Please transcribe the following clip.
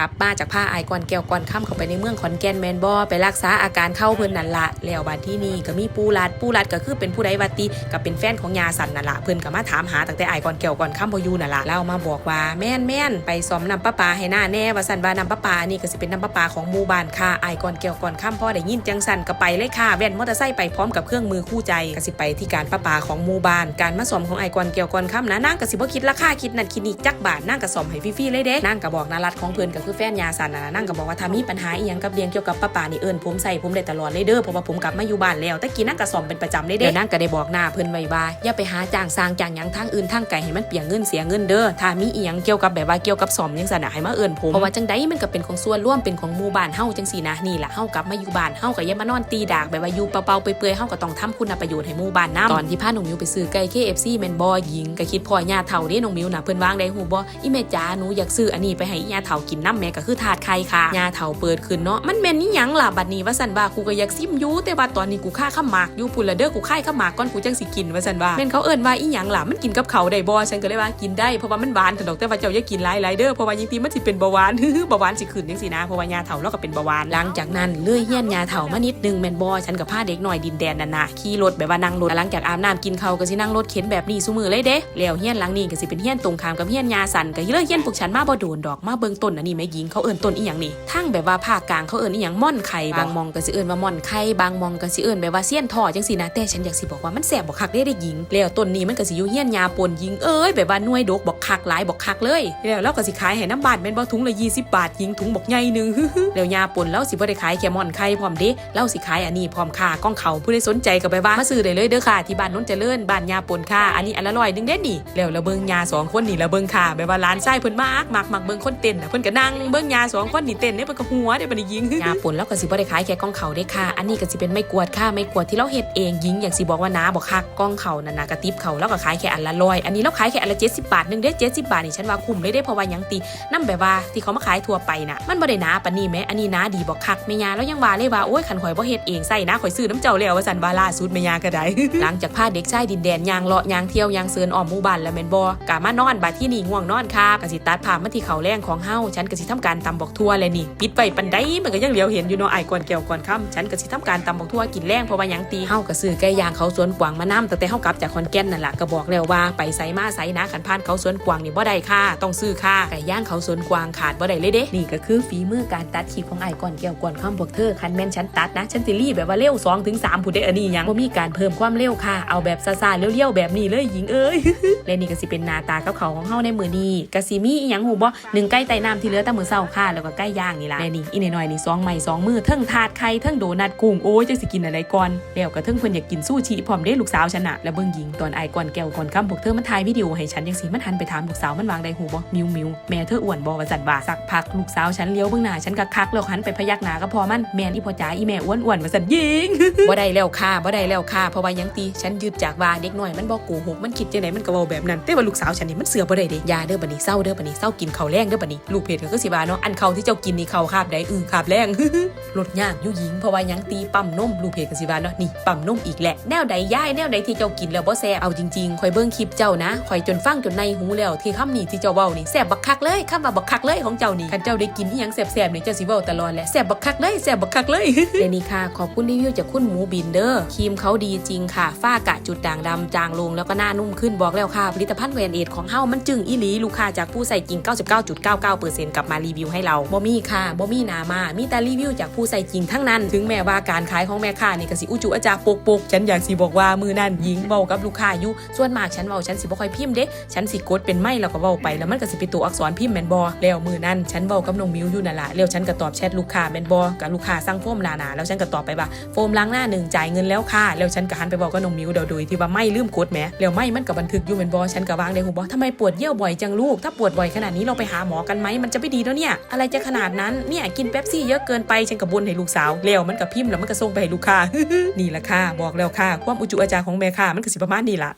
กลับมาจากผ้าไอก่อนแก้วก่อนค่ำเข้าไปในเมืองขอนแก่นแมนบอไปรักษาอาการเข้าเพิ่นนั่นละแล้วบัดที่นี่ก็มีปูรัดปูรัดก็คือเป็นผู้ใดวัติก็เป็นแฟนของยาสันนั่นละเพิ่นก็มาถามหาตั้งแต่ไอก่อนแก้วก่อนค่ำพอยู่นั่นละเล่ามาบอกว่าแม่นแม่นไปซ่อมน้ำประปาให้หน้าแน่ว่าสันว่าน้ำประปานี่ก็สิเป็นน้ำประปาของหมู่บ้านค่ะไอก่อนแก้วก่อนค่ำพอได้ยินจังสันก็ไปเลยค่ะแว่นมอเตอร์ไซค์ไปพร้อมกับเครื่องมือคู่ใจก็สิไปที่การประปาของหมู่บ้านการมาซ่อมของไอก่อนแก้วก่อนค่ำนะนางก็สิบ่คิดราคาคิดนั่นคิดนี่จักบาทนางก็ซ่อมให้ฟรีๆเลยเด้นางก็บอกนารัดของเพิ่นก็คือแฟนยาสันน่ะนะนางก็บอกว่าถ้ามีปัญหาอีหยังกับเรียงเกี่ยวกับประปานี่เอิ้นผมใส่ผมได้ตลอดเลยเด้อเพราะว่าผมกลับมาอยู่บ้านแล้วแต่กี้นางก็ซ่อมเป็นประจำเลยเด้แล้วนางก็ได้บอกหน้าเพิ่นไว้ว่าอย่าไปหาจ้างสร้างจ้างหยังทางอื่นทางไกลให้มันเปลียงเงินเสียเงินเด้อถ้ามีอีหยังเกี่ยวกับแบบว่าเกี่ยวกับซ่อมจังซั่นน่ะให้มาเอิ้นผมเพราะว่าจังไดมันก็เป็นของส่วนร่วมเป็นของหมู่บ้านเฮาจังซี่นะนี่ล่ะเฮากลับมาอยู่บ้านเฮาก็อย่ามานอนตีดากแบบว่าอยู่เปล่าๆเปื่อยๆเฮาก็ต้องทำคุณประโยชน์ให้หมู่บ้านนํตอนที่พาน้องมิวไปซื้อไก่ KFC แม่นบ่หญิงก็คิดพ่อย่าเฒ่าเด้น้องมิวน่ะเพิ่นวางได้ฮู้บ่อีแม่จ๋าหนูอยากซื้ออันนี้ไปให้ย่าเฒ่ากินน้ำแม่ก็คือถาดไข่ค่ะยาเฒ่าเปิดขึ้นเนาะมันแม่นนี่ยังล่ะบัดนี้ว่าซั่นว่ากูก็อยากซิมยู่แต่ว่าตอนนี้กูค่าข้าวหมากอยู่พุ่นละเด้อกูค่ายข้าวหมากก่อนกูจังสิกินว่าซั่นว่าแม่นเขาเอิ้นว่าอีหยังล่ะมันกินกับเขาได้บ่ฉันก็เลยว่ากินได้เพราะว่ามันหวานแต่ดอกแต่ว่าเจ้าอย่ากินหลายๆเด้อเพราะว่ายิ่งทีมันสิเป็นเบาหวานเบาหวานสิขึ้นจังซี่นะเพราะว่ายาเฒ่าเราก็เป็นเบาหวานหลังจากนั้นเลื่อยเฮียนยาเฒ่ามานิดนึงแม่นบ่ฉันกับพาเด็กหน่อยดินแดนนั่นนะขี่รถแบบว่านั่งรถหลังจากอาบน้ำกินข้าวก็สินั่งรถเข็นแบบนี้ซุมือเลยเด้แล้วเฮียนหลังนี้ก็สิเป็นเฮียนตรงข้ามกับเฮียนยาสันก็เลื่อยเฮียนพวกฉันมาบ่โดนดอกมาเบิ่งต้นอันนี้แม่หญิงเขาเอิ้นต้นอีหยังนี่ทั้งแบบว่าภาคกลางเขาเอิ้นอีหยังม่อนไข่บางมองก็สิเอิ้นว่าม่อนไข่บางมองก็สิเอิ้นแบบว่าเสี้ยนท่อจังซี่นะแต่ฉันอยากสิบอกว่ามันแสบบ่คักเด้เด็กหญิง แล้วต้นนี้มันก็สิอยู่เฮียนยาปนหญิงเอ้ยแบบว่าหน่วยดกบอกคักหลายบอกคักเลยแล้วเราก็สิขายให้น้ำบาดแม่นบ่ถุงละ20 บาทหญิงถุงบอกใหญ่หนึงแล้วยาปนแล้วสิบ่ได้ขายแค่ม่อนไข่พร้อมเด้เล่าสิขายอันนี้พร้อมค่ากล้องเขาผู้ใดสนใจก็ไปว่ามาซื้อได้เลยเด้อค่ะที่บ้านนนเจริญบ้านยาปนค่ะอันนี้อันละร้อยหนึงเด้นี่แล้วระเบิงยาสองคนนี่ระเบิงค่ะแบบว่าร้านไส้เพิ่นมากมักมักเบิงคนเต้นน่ะเพิ่นก็นั่งเบิงยาสองคนนี่เต้นเนี่ยเพิ่นก็หัวเด้บัดนี้ยิงยาปนแล้วก็สิบ่ได้ขายแค่กล้องเขาเด้ค่ะ อันนี้ก็สิเป็นไม้กวาดค่ะไม้กวาดที่เราเฮ็ดเองยิงอย่างสิบอกว่าน้าบอกคักกล้องเขานั่นน่ะกระติบเขาแล้วก็ขายแค่อันละร้อยอันนี้เราขายแค่อันละ70บาทหนึงเด้70บาทนี่ฉันว่าคุ้มเลยเด้เพราะว่าหยังตีนำแบบว่าที่เขามาขายทั่วไปน่ะมันบ่ได้หนาปานนี้แม้อันนี้หนาดีบอกคักแม่ยาแล้วยังว่าเลยว่าโอ้ยคันข่อยบ่เฮ็ดเองใส่นะข่อยซื้อน้ำเจ้าแล้วว่าซั่นว่าล่าสุดแม่ยาก็ได้หลังจากพาเด็กชายดินแดนยางเลาะยางเที่ยวยางเซินอ้อมหมู่บ้านแล้วแม่นบ่กะมานอนบาดที่นี่ง่วงนอนค่ะก็สิตัดภาพมาที่เขาแรงของเฮาฉันก็สิทำการตำบอกทั่วเลยนี่ปิดไว้ปันไดมันก็ยังเหลียวเห็นอยู่เนาะไอ้ก่อนแก้วก่อนค่ำฉันก็สิทำการตำบอกทั่วกินแรงเพราะว่ายังตีเฮาก็ซื้อไก่ย่างเขาสวนกวางมานํตั้งแต่เฮากลับจากขอนแก่นนั่นล่ะก็บอกแล้วว่าไปไสมาไสนะขันพานเขาสวนกวางนี่บ่ได้ค่ะต้องซื้อค่ะไก่ย่างเขาสวนกวางขาดบ่ได้เลยเด้นี่ก็คือฝีมือการตัดคลิปของไอ้ก่อนแก้วก่อนค่ำพวกเธอคันแม่นฉันตัดนะฉันสิรีบแบบว่าเร็ว2ถึง3ผู้ใดอันนี้ยังบ่มีการเพิ่มความเร็วค่ะเอาแบบซาๆเลี้ยวๆแบบนี้เลยหญิงเอ้ยและนี่ก็สิเป็นหน้าตากับเขาวของเฮาในมื้อนี้ก็สิมีอีหยังหูบ่หนึ่งไก่ไต่น้ำที่เหลือแต่มือเช้าค่ะแล้วก็ไก่ย่างนี่ละและนี่อีน้อยนี่สองไม้สองมือเทั้งถาดไข่เทั้งโดนัทกุ้งโอ้ยจังสิกินอะไรก่อนแล้วก็เทั้งเพิ่นอยากกินซูชิพร้อมเด้ลูกสาวฉันน่ะแล้วเบิ่งหญิงตอนไอายก่อนแก้วก่อนคำพวกเธอมันถ่ายวิดีโอให้ฉันจังสิมันหันไปถามลูกสาวมันวางได้หูบ่มิวมิวแม่เธออ้วนบ่ว่าซั่นว่าสักพักลูกสาวฉันเลี้ยวเบิ่งหน้าฉันก็คักแล้วหันไปพยักหน้าก็พอมันแม่นอีพ่อจ๋าอีแม่อ้วนอ้วนๆว่าซั่นยิงบ่ได้แล้วค่ะบ่ได้แล้วค่ะเพราะว่ายังตีฉันยึดจากว่าเด็กน้อยมันบ่โกหกมันคิดจังไดมันก็เว้าแบบนั้นแต่ว่าลูกสาวฉันนี่มันเสือบ่ได้เด้ยาเด้อบัดนี้เศร้าเด้อบัดนี้เศร้ากินข้าวแรงเด้อบัดนี้ลูกเพจก็สิว่าเนาะอันเขาที่เจ้ากินนี่เขาคาบใดอือคาบแรงลดยากยู่หญิงเพราะว่ายังตีปั๊มนมลูกเพจก็สิว่าเนาะนี่ปั๊มนมอีกแหละแนวใดย้ายแนวใดที่เจ้ากินแล้วบ่แซ่บเอาจริงๆข่อยเบิ่งคลิปเจ้านะข่อยจนฟังจนในหูแล้วที่คำนี้ที่เจ้าเว้านี่แซ่บบักคักเลยคำว่าบักคักเลยของเจ้านี่คันเจ้าได้กินอีหยังแซ่บๆนี่เจ้าสิเว้าตลอดแหละแซ่บบักคักเลยแซ่บบักคักเลยเดนี่ค่ะขอบคุณรีวิวจากคุณหมูบินเดอร์ครีมเขาดีจริงค่ะฝ้ากะจุดด่างดำจางลงแล้วก็หน้านุ่มขึ้นบอกแล้วค่ะผลิตภัณฑ์แวนเอดของเฮามันจึงอีหลีลูกค้าจากผู้ใส่จริง 99.99%กลับมารีวิวให้เราบ่มีค่ะบ่มีนามา มีแต่รีวิวจากผู้ใส่จริงทั้งนั้น ถึงแม้ว่าการขายของแม่ค้านี่ก็สิอุจุอาจารย์ปกปกฉันอยากสิบอกว่ามือนั่นหญิงเว้ากับลูกค้าอยู่ส่วนมากฉันเว้าฉันสิบ่ค่อยพิมพ์เด้ฉันสิกดเป็นไม่แล้วก็เว้าไปแล้วมันก็สิเป็นตัวอักษรพิมพ์แม่นบ่แล้วมือนั่นฉันเว้ากับน้องมิวอยู่นั่นล่ะแล้วฉันก็ตอบแชทลูกค้าแม่นบ่กับลูกค้าสั่งโฟมหนาๆแล้วฉันก็ตอบไปว่าโฟมล้างหน้าหนึ่งจ่ายเงินแล้วค่ะแล้วฉันก็หันไปบอกกับน้องมิวเดี๋ยวโดยที่ว่าไม่ลืมกดแหมแล้วไม่มันก็บันทึกอยู่เป็นบอฉันก็วางในหูบอทำไมปวดเยี่ยวบ่อยจังลูกถ้าปวดบ่อยขนาดนี้เราไปหาหมอกันไหมมันจะไม่ดีแล้วเนี่ย อะไรจะขนาดนั้น เนี่ยกินเป๊ปซี่เยอะเกินไปฉันกับบนให้ลูกสาวแล้วมันกับพิมพ์แล้วมันก็ส่งไปให้ลูกค้านี่แหละค่ะบอกแล้วค่ะ ความอุจุอาจารย์ของแม่ค่ะมันก็สิประมาณนี้ละ